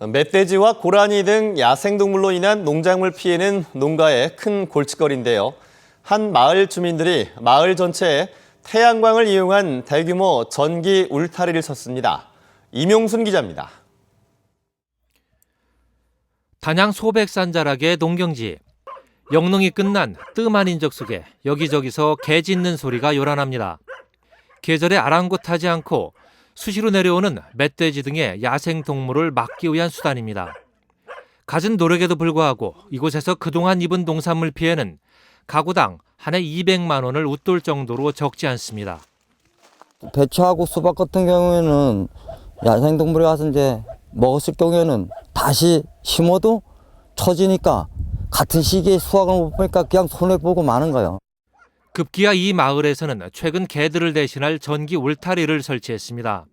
멧돼지와 고라니 등 야생동물로 인한 농작물 피해는 농가의 큰 골칫거리인데요. 한 마을 주민들이 마을 전체에 태양광을 이용한 대규모 전기 울타리를 섰습니다. 이명순 기자입니다. 단양 소백산 자락의 농경지. 영농이 끝난 뜸한 인적 속에 여기저기서 개 짖는 소리가 요란합니다. 계절에 아랑곳하지 않고 수시로 내려오는 멧돼지 등의 야생 동물을 막기 위한 수단입니다. 갖은 노력에도 불구하고 이곳에서 그동안 입은 농산물 피해는 가구당 한 해 200만 원을 웃돌 정도로 적지 않습니다. 배추하고 수박 같은 경우에는 야생 동물이 와서 이제 먹었을 경우에는 다시 심어도 처지니까 같은 시기에 수확을 못 보니까 그냥 손해 보고 마는 거예요. 급기야 이 마을에서는 최근 개들을 대신할 전기 울타리를 설치했습니다.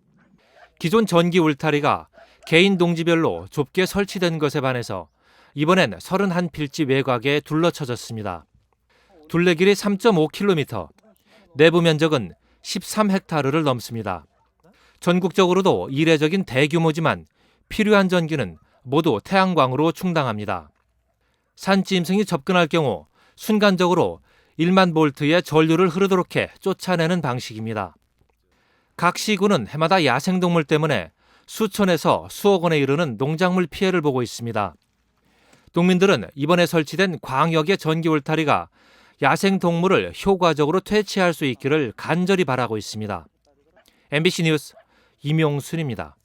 기존 전기 울타리가 개인 동지별로 좁게 설치된 것에 반해서 이번엔 31필지 외곽에 둘러쳐졌습니다. 둘레 길이 3.5km, 내부 면적은 13헥타르를 넘습니다. 전국적으로도 이례적인 대규모지만 필요한 전기는 모두 태양광으로 충당합니다. 산짐승이 접근할 경우 순간적으로 1만 볼트의 전류를 흐르도록 해 쫓아내는 방식입니다. 각 시군은 해마다 야생동물 때문에 수천에서 수억 원에 이르는 농작물 피해를 보고 있습니다. 농민들은 이번에 설치된 광역의 전기 울타리가 야생동물을 효과적으로 퇴치할 수 있기를 간절히 바라고 있습니다. MBC 뉴스 임용순입니다.